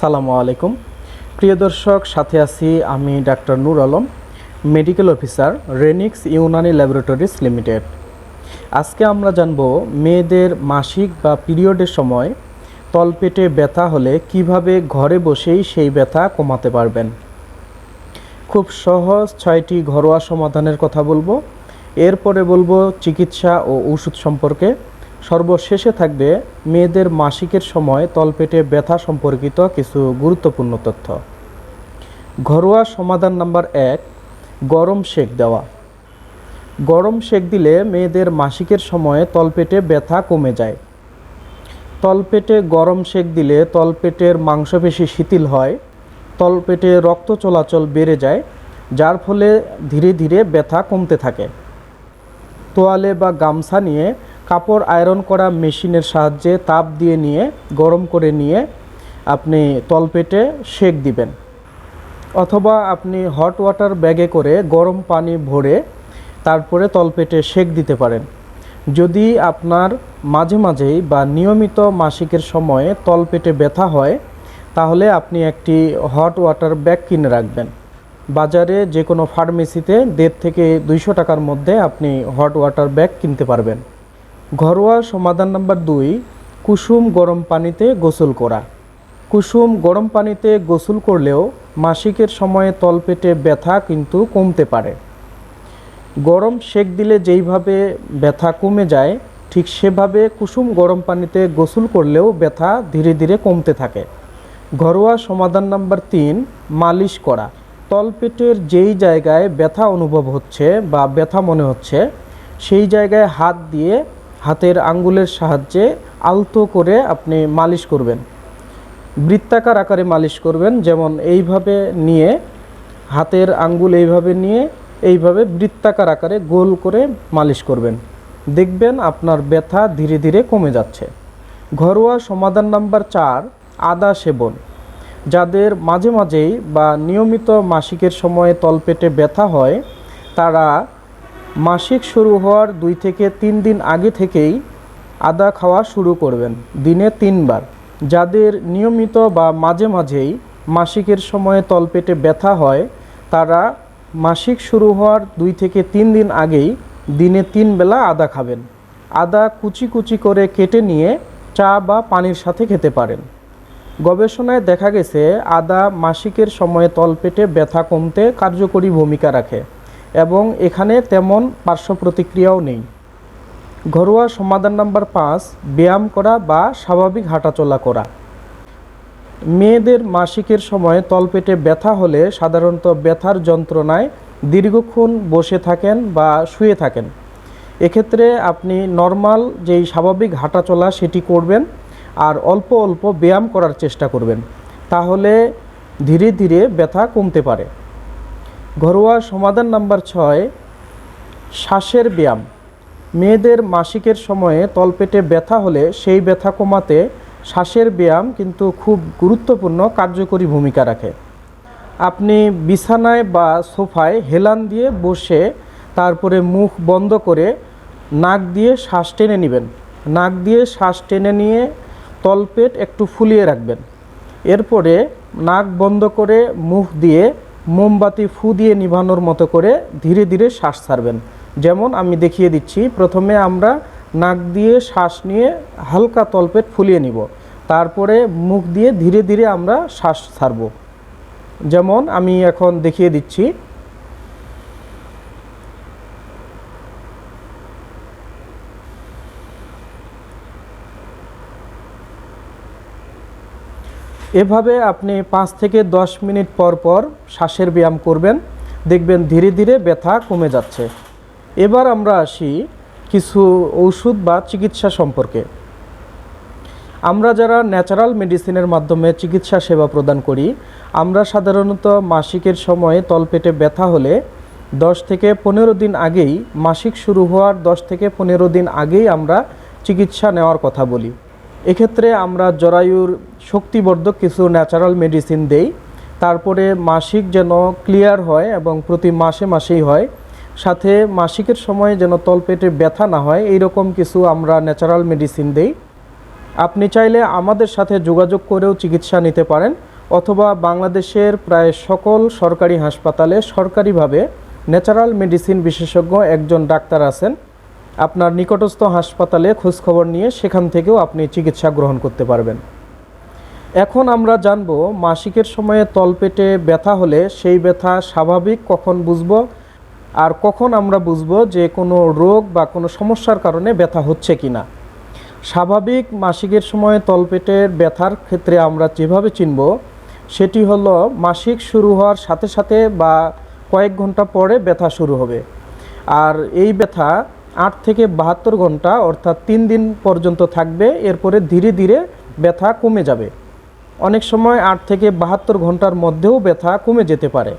সালামু আলাইকুম। প্রিয় দর্শক, সাথে আছি আমি doctor Noor Alam, medical officer, Renix Unani laboratories limited. আজকে আমরা জানব মেয়েদের মাসিক বা পিরিয়ডের সময় তলপেটে ব্যথা হলে কীভাবে ঘরে বসেই সেই ব্যথা কমাতে পারবেন। খুব সহজ ছয়টি ঘরোয়া সমাধানের কথা বলব। এরপরে বলব চিকিৎসা ও ওষুধ সম্পর্কে। সর্বশেষে থাকবে মেয়েদের মাসিকের সময় তলপেটে ব্যথা সম্পর্কিত কিছু গুরুত্বপূর্ণ তথ্য। ঘরোয়া সমাধান নাম্বার এক, গরম সেক দেওয়া। গরম সেক দিলে মেয়েদের মাসিকের সময়ে তলপেটে ব্যথা কমে যায়। তলপেটে গরম সেক দিলে তলপেটের মাংসপেশি শিথিল হয়, তলপেটে রক্ত চলাচল বেড়ে যায়, যার ফলে ধীরে ধীরে ব্যথা কমতে থাকে। তোয়ালে বা গামছা নিয়ে কাপড় আয়রন করা মেশিনের সাহায্যে তাপ দিয়ে নিয়ে, গরম করে নিয়ে আপনি তলপেটে সেক দিবেন। অথবা আপনি হট ওয়াটার ব্যাগে করে গরম পানি ভরে তারপরে তলপেটে সেক দিতে পারেন। যদি আপনার মাঝে মাঝেই বা নিয়মিত মাসিকের সময়ে তলপেটে ব্যথা হয়, তাহলে আপনি একটি হট ওয়াটার ব্যাগ কিনে রাখবেন। বাজারে যে কোনো ফার্মেসিতে দেড় থেকে দুইশো টাকার মধ্যে আপনি হট ওয়াটার ব্যাগ কিনতে পারবেন। ঘরোয়া সমাধান নাম্বার দুই, কুসুম গরম পানিতে গোসল করা। কুসুম গরম পানিতে গোসল করলেও মাসিকের সময়ে তলপেটে ব্যথা কিন্তু কমতে পারে। গরম সেক দিলে যেইভাবে ব্যথা কমে যায়, ঠিক সেভাবে কুসুম গরম পানিতে গোসল করলেও ব্যথা ধীরে ধীরে কমতে থাকে। ঘরোয়া সমাধান নাম্বার তিন, মালিশ করা। তলপেটের যেই জায়গায় ব্যথা অনুভব হচ্ছে বা ব্যথা মনে হচ্ছে, সেই জায়গায় হাত দিয়ে হাতের আঙ্গুলের সাহায্যে আলতো করে আপনি মালিশ করবেন। বৃত্তাকার আকারে মালিশ করবেন, যেমন এইভাবে নিয়ে, হাতের আঙ্গুল এইভাবে নিয়ে, এইভাবে বৃত্তাকার আকারে গোল করে মালিশ করবেন। দেখবেন আপনার ব্যথা ধীরে ধীরে কমে যাচ্ছে। ঘরোয়া সমাধান নাম্বার চার, আদা সেবন। যাদের মাঝে মাঝেই বা নিয়মিত মাসিকের সময়ে তলপেটে ব্যথা হয়, তারা মাসিক শুরু হওয়ার দুই থেকে তিন দিন আগে থেকেই আদা খাওয়া শুরু করবেন, দিনে তিনবার। যাদের নিয়মিত বা মাঝে মাঝেই মাসিকের সময়ে তলপেটে ব্যথা হয়, তারা মাসিক শুরু হওয়ার দুই থেকে তিন দিন আগেই দিনে তিন বেলা আদা খাবেন। আদা কুচি কুচি করে কেটে নিয়ে চা বা পানির সাথে খেতে পারেন। গবেষণায় দেখা গেছে, আদা মাসিকের সময়ে তলপেটে ব্যথা কমতে কার্যকরী ভূমিকা রাখে। এবং এখানে তেমন পার্শ্ব প্রতিক্রিয়াও নেই। ঘরোয়া সমাধান নাম্বার পাঁচ, ব্যায়াম করা বা স্বাভাবিক হাঁটাচলা করা। মেয়েদের মাসিকের সময় তলপেটে ব্যথা হলে সাধারণত ব্যথার যন্ত্রণায় দীর্ঘক্ষণ বসে থাকেন বা শুয়ে থাকেন। এক্ষেত্রে আপনি নর্মাল যেই স্বাভাবিক হাঁটাচলা সেটি করবেন আর অল্প অল্প ব্যায়াম করার চেষ্টা করবেন। তাহলে ধীরে ধীরে ব্যথা কমতে পারে। ঘরোয়া সমাধান নাম্বার ছয়, শ্বাসের ব্যায়াম। মেয়েদের মাসিকের সময়ে তলপেটে ব্যথা হলে সেই ব্যথা কমাতে শ্বাসের ব্যায়াম কিন্তু খুব গুরুত্বপূর্ণ, কার্যকরী ভূমিকা রাখে। আপনি বিছানায় বা সোফায় হেলান দিয়ে বসে তারপরে মুখ বন্ধ করে নাক দিয়ে শ্বাস টেনে নেবেন। নাক দিয়ে শ্বাস টেনে নিয়ে তলপেট একটু ফুলিয়ে রাখবেন। এরপরে নাক বন্ধ করে মুখ দিয়ে মোমবাতি ফু দিয়ে নিভানোর মতো করে ধীরে ধীরে শ্বাস ছাড়বেন। যেমন আমি দেখিয়ে দিচ্ছি, প্রথমে আমরা নাক দিয়ে শ্বাস নিয়ে হালকা তলপেট ফুলিয়ে নিব। তারপরে মুখ দিয়ে ধীরে ধীরে আমরা শ্বাস ছাড়ব। যেমন আমি এখন দেখিয়ে দিচ্ছি এভাবে আপনি পাঁচ থেকে দশ মিনিট পর পর শ্বাসের ব্যায়াম করবেন। দেখবেন ধীরে ধীরে ব্যথা কমে যাচ্ছে। এবার আমরা আসি কিছু ঔষধ বা চিকিৎসা সম্পর্কে। আমরা যারা ন্যাচারাল মেডিসিনের মাধ্যমে চিকিৎসা সেবা প্রদান করি, আমরা সাধারণত মাসিকের সময়ে তলপেটে ব্যথা হলে দশ থেকে পনেরো দিন আগেই মাসিক শুরু হওয়ার দশ থেকে পনেরো দিন আগেই আমরা চিকিৎসা নেওয়ার কথা বলি। এক্ষেত্রে আমরা জরায়ুর শক্তিবর্ধক কিছু ন্যাচারাল মেডিসিন দেই। তারপরে মাসিক যেন ক্লিয়ার হয় এবং প্রতি মাসে মাসেই হয়। সাথে মাসিকের সময় যেন তলপেটে ব্যথা না হয় এই রকম কিছু আমরা ন্যাচারাল মেডিসিন দেই। আপনি চাইলে আমাদের সাথে যোগাযোগ করেও চিকিৎসা নিতে পারেন, অথবা বাংলাদেশের প্রায় সকল সরকারি হাসপাতালে সরকারিভাবে ন্যাচারাল মেডিসিন বিশেষজ্ঞ একজন ডাক্তার আছেন। আপনার নিকটস্থ হাসপাতালে খোঁজখবর নিয়ে সেখান থেকেও আপনি চিকিৎসা গ্রহণ করতে পারবেন। এখন আমরা জানব মাসিকের সময়ে তলপেটে ব্যথা হলে সেই ব্যথা স্বাভাবিক কখন বুঝব, আর কখন আমরা বুঝব যে কোনো রোগ বা কোনো সমস্যার কারণে ব্যথা হচ্ছে কি না স্বাভাবিক মাসিকের সময়ে তলপেটের ব্যথার ক্ষেত্রে আমরা যেভাবে চিনব, সেটি হলো মাসিক শুরু হওয়ার সাথে সাথে বা কয়েক ঘণ্টা পরে ব্যথা শুরু হবে। আর এই ব্যথা আট থেকে বাহাত্তর ঘণ্টা, অর্থাৎ তিন দিন পর্যন্ত থাকবে, এরপরে ধীরে ধীরে ব্যথা কমে যাবে। অনেক সময় আট থেকে বাহাত্তর ঘণ্টার মধ্যেও ব্যথা কমে যেতে পারে।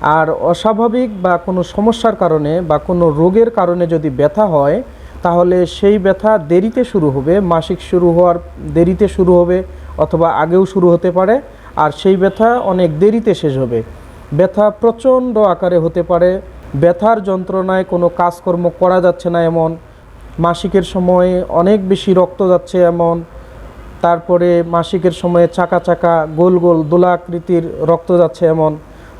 আর অস্বাভাবিক বা কোনো সমস্যার কারণে বা কোনো রোগের কারণে যদি ব্যথা হয়, তাহলে সেই ব্যথা দেরিতে শুরু হবে, মাসিক শুরু হওয়ার দেরিতে শুরু হবে অথবা আগেও শুরু হতে পারে, আর সেই ব্যথা অনেক দেরিতে শেষ হবে। ব্যথা প্রচণ্ড আকারে হতে পারে ব্যথার যন্ত্রণায় কোনো কাজকর্ম করা যাচ্ছে না এমন। মাসিকের সময়ে অনেক বেশি রক্ত যাচ্ছে এমন। তারপরে মাসিকের সময়ে চাকা চাকা, গোল গোল দোলাকৃতির রক্ত যাচ্ছে এমন।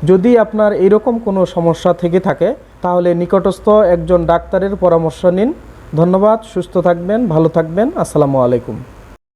যদি আপনার এরকম কোনো সমস্যা থেকে থাকে, তাহলে নিকটস্থ একজন ডাক্তারের পরামর্শ নিন। ধন্যবাদ, সুস্থ থাকবেন, ভালো থাকবেন। আসসালামু আলাইকুম।